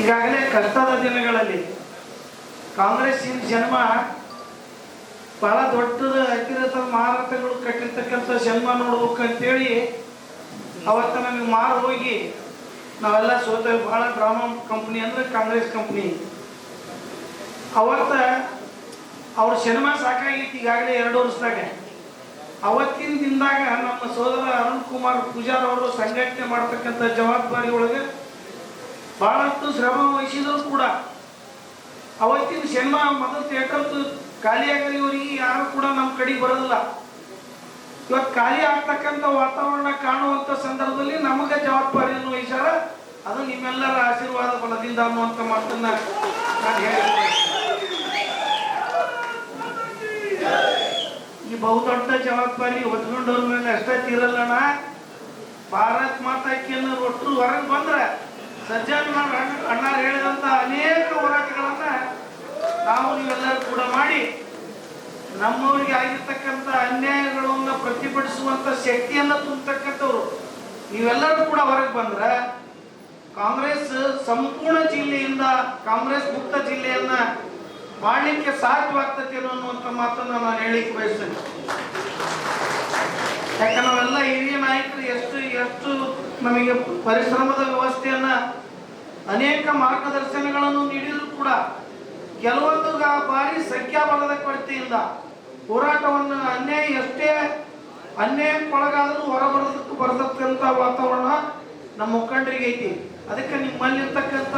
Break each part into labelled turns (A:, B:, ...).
A: ಈಗಾಗಲೇ ಕಷ್ಟದ ದಿನಗಳಲ್ಲಿ ಕಾಂಗ್ರೆಸ್ಸಿನ ಜನ್ಮ ಬಹಳ ದೊಡ್ಡದ ಅತಿರಥ ಮಾರಾಟಗಳು ಕಟ್ಟಿರ್ತಕ್ಕಂಥ ಜನ್ಮ ನೋಡ್ಬೇಕು ಅಂತೇಳಿ ಅವತ್ತ ನಮಗೆ ಮಾರು ಹೋಗಿ ನಾವೆಲ್ಲ ಸೋತೇವೆ. ಬಹಳ ಡ್ರಾಮಾ ಕಂಪ್ನಿ ಅಂದ್ರೆ ಕಾಂಗ್ರೆಸ್ ಕಂಪ್ನಿ ಅವತ್ತ ಅವ್ರ ಸಿನಿಮಾ ಸಾಕಾಗಿತ್ತು ಈಗಾಗಲೇ ಎರಡು ವರ್ಷದಾಗ. ಅವತ್ತಿನ ದಿನದಾಗ ನಮ್ಮ ಸೋದರ ಅರುಣ್ ಕುಮಾರ್ ಪೂಜಾರ್ ಅವರು ಸಂಘಟನೆ ಮಾಡ್ತಕ್ಕಂಥ ಜವಾಬ್ದಾರಿ ಒಳಗೆ ಬಹಳಷ್ಟು ಶ್ರಮ ವಹಿಸಿದ್ರು ಕೂಡ ಅವತ್ತಿನ ಸಿನಿಮಾ ಮೊದಲು ಥಿಯೇಟರ್ ಖಾಲಿಯಾಗಲಿವರಿಗೆ ಯಾರು ಕೂಡ ನಮ್ಮ ಕಡೆಗೆ ಬರೋದಿಲ್ಲ. ಇವತ್ತು ಖಾಲಿ ಆಗ್ತಕ್ಕಂಥ ವಾತಾವರಣ ಕಾಣುವಂಥ ಸಂದರ್ಭದಲ್ಲಿ ನಮಗೆ ಜವಾಬ್ದಾರಿಯನ್ನು ವಹಿಸ್ಯಾರ, ಅದು ನಿಮ್ಮೆಲ್ಲರ ಆಶೀರ್ವಾದ ಬಲದಿಂದ ಅನ್ನುವಂಥ ಮಾತನ್ನ ನಾನು ಹೇಳಿದ್ದೆ ಈ ಬಹುದೊಡ್ಡ ಜವಾಬ್ದಾರಿ ಹೊತ್ಕೊಂಡವ್ರ ಮೇಲೆ ಅಷ್ಟೇ ತೀರಲ್ಲಣ್ಣ. ಭಾರತ್ ಮಾತಾಕಿ ಅನ್ನೋರು ಒಟ್ಟರು ಹೊರಗೆ ಬಂದ್ರೆ ಸಜ್ಜನ್ ಅಣ್ಣ ಹೇಳಿದಂತ ಅನೇಕ ಹೋರಾಟಗಳನ್ನ ನಾವು ನೀವೆಲ್ಲರೂ ಕೂಡ ಮಾಡಿ ನಮ್ಮವರಿಗೆ ಆಗಿರ್ತಕ್ಕಂಥ ಅನ್ಯಾಯಗಳನ್ನು ಪ್ರತಿಭಟಿಸುವಂತ ಶಕ್ತಿಯನ್ನ ತುಂಬತಕ್ಕಂಥವ್ರು. ನೀವೆಲ್ಲರೂ ಕೂಡ ಹೊರಗೆ ಬಂದ್ರೆ ಕಾಂಗ್ರೆಸ್ ಸಂಪೂರ್ಣ ಜಿಲ್ಲೆಯಿಂದ ಕಾಂಗ್ರೆಸ್ ಮುಕ್ತ ಜಿಲ್ಲೆಯನ್ನ ಮಾಡಲಿಕ್ಕೆ ಸಾಧ್ಯವಾಗ್ತದೆ ಅನ್ನುವಂಥ ಮಾತನ್ನ ನಾನು ಹೇಳಿಕ್ಕೆ ಬಯಸ್ತೇನೆ. ಯಾಕಂದ್ರೆ ನಾವೆಲ್ಲ ಹಿರಿಯ ನಾಯಕರು ಎಷ್ಟು ಎಷ್ಟು ನಮಗೆ ಪರಿಶ್ರಮದ ವ್ಯವಸ್ಥೆಯನ್ನ ಅನೇಕ ಮಾರ್ಗದರ್ಶನಗಳನ್ನು ನೀಡಿದರೂ ಕೂಡ ಕೆಲವೊಂದು ಬಾರಿ ಸಂಖ್ಯಾಬಲದ ಕೊರತೆಯಿಂದ ಹೋರಾಟವನ್ನು ಅನ್ಯಾಯ ಎಷ್ಟೇ ಅನ್ಯಾಯಕ್ಕೊಳಗಾದರೂ ಹೊರಬರೋದಕ್ಕೆ ಬರತಕ್ಕಂಥ ವಾತಾವರಣ ನಮ್ಮ ಮುಖಂಡರಿಗೆ ಐತಿ. ಅದಕ್ಕೆ ನಿಮ್ಮಲ್ಲಿರ್ತಕ್ಕಂಥ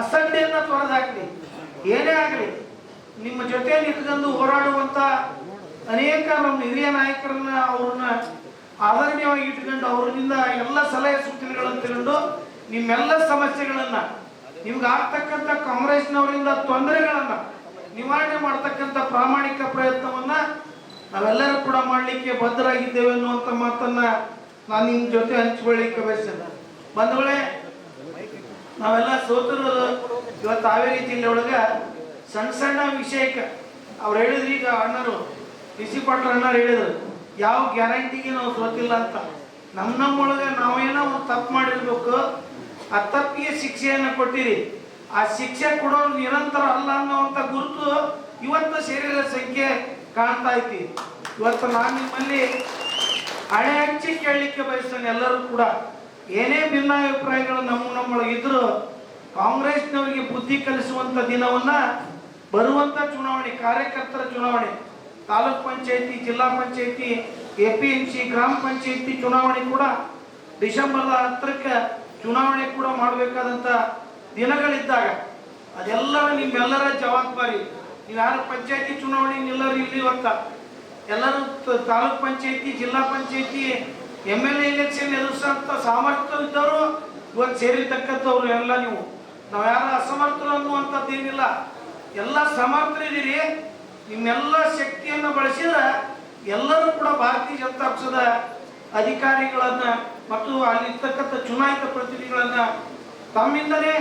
A: ಅಸಡ್ಡೆಯನ್ನು ತೊರೆದಾಕ್ಲಿ. ಏನೇ ಆಗಲಿ, ನಿಮ್ಮ ಜೊತೆ ನಿಂತ್ಕೊಂಡು ಹೋರಾಡುವಂಥ ಅನೇಕ ನಮ್ಮ ಹಿರಿಯ ನಾಯಕರನ್ನ ಅವ್ರನ್ನ ಆದರಣೀಯವಾಗಿ ಇಟ್ಕೊಂಡು ಅವರಿಂದ ಎಲ್ಲ ಸಲಹೆ ಸೂಚನೆಗಳನ್ನು ತಗೊಂಡು ನಿಮ್ಮೆಲ್ಲ ಸಮಸ್ಯೆಗಳನ್ನ, ನಿಮ್ಗೆ ಆಗ್ತಕ್ಕಂಥ ಕಾಂಗ್ರೆಸ್ನವರಿಂದ ತೊಂದರೆಗಳನ್ನ ನಿವಾರಣೆ ಮಾಡ್ತಕ್ಕಂಥ ಪ್ರಾಮಾಣಿಕ ಪ್ರಯತ್ನವನ್ನ ನಾವೆಲ್ಲರೂ ಕೂಡ ಮಾಡಲಿಕ್ಕೆ ಬದ್ಧರಾಗಿದ್ದೇವೆ ಅನ್ನುವಂಥ ಮಾತನ್ನ ನಾನು ನಿಮ್ಮ ಜೊತೆ ಹಂಚಿಕೊಳ್ಳಿಕ್ಕೆ ಬಯಸ್ತೇನೆ ಬಂಧುಗಳೇ, ನಾವೆಲ್ಲ ಸೋತರು ಇವತ್ತು ಹಾವೇರಿ ಜಿಲ್ಲೆ ಒಳಗ ಸಣ್ಣ ಸಣ್ಣ ವಿಷಯಕ್ಕೆ ಅವ್ರು ಹೇಳಿದ್ರು ಈಗ ಅಣ್ಣರು ಬಿಸಿ ಪಾಟ್ರ ಅಣ್ಣರು ಹೇಳಿದ್ರು. ಯಾವ ಗ್ಯಾರಂಟಿಗೆ ನಾವು ಸೋತಿಲ್ಲ ಅಂತ. ನಮ್ಮ ನಮ್ಮೊಳಗೆ ನಾವೇನೋ ಒಂದು ತಪ್ಪು ಮಾಡಿರ್ಬೇಕು. ಆ ತಪ್ಪಿಗೆ ಶಿಕ್ಷೆಯನ್ನು ಕೊಟ್ಟಿರಿ. ಆ ಶಿಕ್ಷೆ ಕೊಡೋರು ನಿರಂತರ ಅಲ್ಲ ಅನ್ನೋವಂಥ ಗುರುತು ಇವತ್ತು ಶರೀರ ಸಂಖ್ಯೆ ಕಾಣ್ತಾ ಐತಿ. ಇವತ್ತು ನಾನು ನಿಮ್ಮಲ್ಲಿ ಹಳೆ ಹಂಚಿ ಕೇಳಲಿಕ್ಕೆ ಬಯಸ್ತೇನೆ ಎಲ್ಲರೂ ಕೂಡ. ಏನೇ ಭಿನ್ನಾಭಿಪ್ರಾಯಗಳು ನಮ್ಮ ನಮ್ಮೊಳಗೆ ಇದ್ರು ಕಾಂಗ್ರೆಸ್ನವರಿಗೆ ಬುದ್ಧಿ ಕಲಿಸುವಂತ ದಿನವನ್ನ ಬರುವಂತ ಚುನಾವಣೆ, ಕಾರ್ಯಕರ್ತರ ಚುನಾವಣೆ. ತಾಲೂಕ್ ಪಂಚಾಯತಿ, ಜಿಲ್ಲಾ ಪಂಚಾಯತಿ ಎ ಪಿ ಎಂ ಸಿ ಗ್ರಾಮ ಪಂಚಾಯತಿ ಚುನಾವಣೆ ಕೂಡ ಡಿಸೆಂಬರ್ ಹತ್ತಿರಕ್ಕ ಚುನಾವಣೆ ಕೂಡ ಮಾಡಬೇಕಾದಂತ ದಿನಗಳಿದ್ದಾಗ ಅದೆಲ್ಲ ನಿಮ್ಮೆಲ್ಲರ ಜವಾಬ್ದಾರಿ. ನೀವು ಯಾರು ಪಂಚಾಯತಿ ಚುನಾವಣೆ ನಿಲ್ಲರು ಇಲ್ಲಿ ಇವತ್ತ ಎಲ್ಲರೂ ತಾಲೂಕ್ ಪಂಚಾಯತಿ, ಜಿಲ್ಲಾ ಪಂಚಾಯತಿ, ಎಂ ಎಲ್ ಎ ಎಲೆಕ್ಷನ್ ಎದುರಿಸಂತ ಸಾಮರ್ಥ್ಯವಿದ್ದವರು ಇವತ್ತು ಸೇರಿರ್ತಕ್ಕಂಥವ್ರು ಎಲ್ಲ ನೀವು. ನಾವು ಯಾರು ಅಸಮರ್ಥರು ಅನ್ನುವಂಥದ್ದು ಏನಿಲ್ಲ ಎಲ್ಲ ಸಮರ್ಥರಿದ್ದೀರಿ. ನಿಮ್ಮೆಲ್ಲ ಶಕ್ತಿಯನ್ನು ಬಳಸಿದ್ರೆ ಎಲ್ಲರೂ ಕೂಡ ಭಾರತೀಯ ಜನತಾ ಪಕ್ಷದ ಅಧಿಕಾರಿಗಳನ್ನು ಮತ್ತು ಅಲ್ಲಿರ್ತಕ್ಕಂಥ ಚುನಾಯಿತ ಪ್ರತಿನಿಧಿಗಳನ್ನು ತಮ್ಮಿಂದಲೇ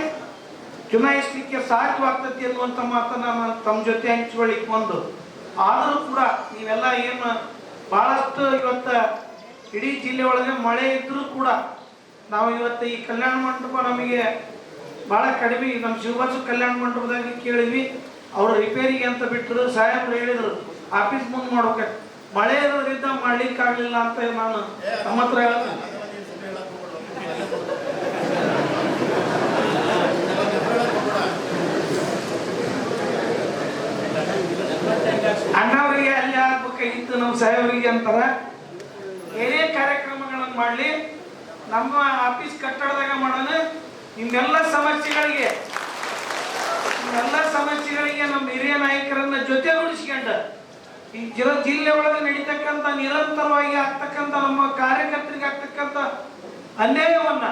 A: ಚುನಾಯಿಸಲಿಕ್ಕೆ ಸಾಧ್ಯವಾಗ್ತದೆ ಅನ್ನುವಂಥ ಮಾತನ್ನು ನಾನು ತಮ್ಮ ಜೊತೆ ಹಂಚಿಕೊಳ್ಳಿಕ್ಕೆ ಬಂದು ಆದರೂ ಕೂಡ ನೀವೆಲ್ಲ ಏನು ಭಾಳಷ್ಟು ಇವತ್ತು ಇಡೀ ಜಿಲ್ಲೆ ಒಳಗೆ ಮಳೆ ಇದ್ದರೂ ಕೂಡ ನಾವು ಇವತ್ತು ಈ ಕಲ್ಯಾಣ ಮಂಟಪ ನಮಗೆ ಭಾಳ ಕಡಿಮೆ ನಮ್ಮ ಶಿವಬಾಸು ಕಲ್ಯಾಣ ಮಂಟಪದಾಗ ಕೇಳಿದ್ವಿ. ಅವರು ರಿಪೇರಿಗೆ ಅಂತ ಬಿಟ್ಟರು ಸಾಹೇಬ್ರು ಹೇಳಿದ್ರು, ಆಫೀಸ್ ಮುಂದೆ ಮಾಡೋಕೆ ಮಳೆ ಇರೋದ್ರಿಂದ ಮಾಡ್ಲಿಕ್ಕಾಗಲಿಲ್ಲ ಅಂತ ನಾನು ನಮ್ಮ ಹತ್ರ ಅಣ್ಣವರಿಗೆ ಅಲ್ಲಿ ಆಗ್ಬೇಕಾಗಿತ್ತು ನಮ್ಮ ಸಾಹೇಬರಿಗೆ ಅಂತಾರ. ಏನೇ ಕಾರ್ಯಕ್ರಮಗಳನ್ನು ಮಾಡಲಿ, ನಮ್ಮ ಆಫೀಸ್ ಕಟ್ಟಡದಾಗ ಮಾಡೋಣ, ನಿಮ್ಮೆಲ್ಲ ಸಮಸ್ಯೆಗಳಿಗೆ ನಿಮ್ಮೆಲ್ಲ ಸಮಸ್ಯೆಗಳಿಗೆ ನಮ್ಮ ಹಿರಿಯ ನಾಯಕರನ್ನ ಜೊತೆಗೂಡಿಸಿಕೊಂಡ ಈ ಜಿರ ಜಿಲ್ಲೆ ಒಳಗೆ ನಡೀತಕ್ಕಂಥ ನಿರಂತರವಾಗಿ ಆಗ್ತಕ್ಕಂಥ ನಮ್ಮ ಕಾರ್ಯಕರ್ತರಿಗೆ ಆಗ್ತಕ್ಕಂಥ ಅನ್ಯಾಯವನ್ನ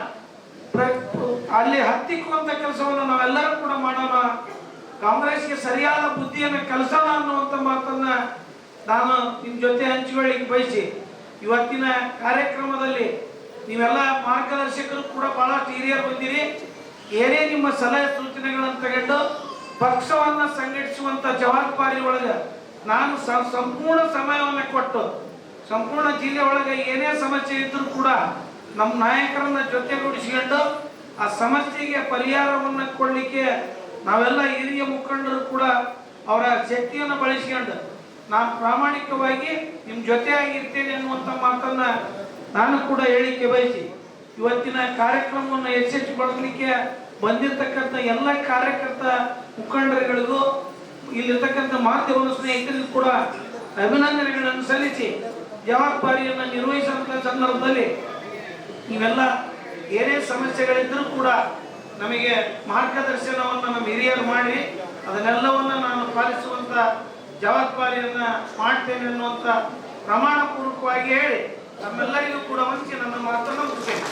A: ಅಲ್ಲಿ ಹತ್ತಿಕ್ಕುವಂಥ ಕೆಲಸವನ್ನು ನಾವೆಲ್ಲರೂ ಕೂಡ ಮಾಡೋಣ. ಕಾಂಗ್ರೆಸ್ಗೆ ಸರಿಯಾದ ಬುದ್ಧಿಯನ್ನು ಕಲಿಸೋಣ ಅನ್ನುವಂಥ ಮಾತನ್ನ ನಾನು ನಿಮ್ಮ ಜೊತೆ ಹಂಚಿಕೊಳ್ಳಿಕ್ಕೆ ಬಯಸಿ, ಇವತ್ತಿನ ಕಾರ್ಯಕ್ರಮದಲ್ಲಿ ನೀವೆಲ್ಲ ಮಾರ್ಗದರ್ಶಕರು ಕೂಡ ಬಹಳಷ್ಟು ಹಿರಿಯರು ಬಂದಿರಿ. ಏನೇ ನಿಮ್ಮ ಸಲಹೆ ಸೂಚನೆಗಳನ್ನು ತಗೊಂಡು ಪಕ್ಷವನ್ನ ಸಂಘಟಿಸುವಂತ ಜವಾಬ್ದಾರಿ ಒಳಗೆ ನಾನು ಸಂಪೂರ್ಣ ಸಮಯವನ್ನು ಕೊಟ್ಟು, ಸಂಪೂರ್ಣ ಜಿಲ್ಲೆ ಒಳಗೆ ಏನೇ ಸಮಸ್ಯೆ ಇದ್ದರೂ ಕೂಡ ನಮ್ಮ ನಾಯಕರನ್ನ ಜೊತೆಗೂಡಿಸಿಕೊಂಡು ಆ ಸಮಸ್ಯೆಗೆ ಪರಿಹಾರವನ್ನು ಕೊಡಲಿಕ್ಕೆ ನಾವೆಲ್ಲ ಹಿರಿಯ ಮುಖಂಡರು ಕೂಡ ಅವರ ಶಕ್ತಿಯನ್ನು ಬಳಸಿಕೊಂಡು ನಾನು ಪ್ರಾಮಾಣಿಕವಾಗಿ ನಿಮ್ಮ ಜೊತೆಯಾಗಿರ್ತೇನೆ ಅನ್ನುವಂಥ ಮಾತನ್ನ ನಾನು ಕೂಡ ಹೇಳಿಕೆ ಬಯಸಿ. ಇವತ್ತಿನ ಕಾರ್ಯಕ್ರಮವನ್ನು ಯಶಸ್ವಿಗೊಳಿಸಲಿಕ್ಕೆ ಬಂದಿರತಕ್ಕಂಥ ಎಲ್ಲ ಕಾರ್ಯಕರ್ತ ಮುಖಂಡರುಗಳಿಗೂ ಇಲ್ಲಿರ್ತಕ್ಕಂಥ ಮಾಧ್ಯಮ ಸ್ನೇಹಿತರಿಗೂ ಕೂಡ ಅಭಿನಂದನೆಗಳನ್ನು ಸಲ್ಲಿಸಿ ಜವಾಬ್ದಾರಿಯನ್ನು ನಿರ್ವಹಿಸುವಂಥ ಸಂದರ್ಭದಲ್ಲಿ ಇವೆಲ್ಲ ಏನೇ ಸಮಸ್ಯೆಗಳಿದ್ದರೂ ಕೂಡ ನಮಗೆ ಮಾರ್ಗದರ್ಶನವನ್ನು ನಮ್ಮ ಹಿರಿಯರು ಮಾಡಿ ಅದನ್ನೆಲ್ಲವನ್ನು ನಾನು ಪಾಲಿಸುವಂಥ ಜವಾಬ್ದಾರಿಯನ್ನು ಮಾಡ್ತೇನೆ ಅನ್ನುವಂಥ ಪ್ರಮಾಣಪೂರ್ವಕವಾಗಿ ಹೇಳಿ ನಮ್ಮೆಲ್ಲರಿಗೂ ಕೂಡ ವಂಚಿ ನನ್ನ ಮಾತನ್ನು ಮುಗಿಸ್ತೇನೆ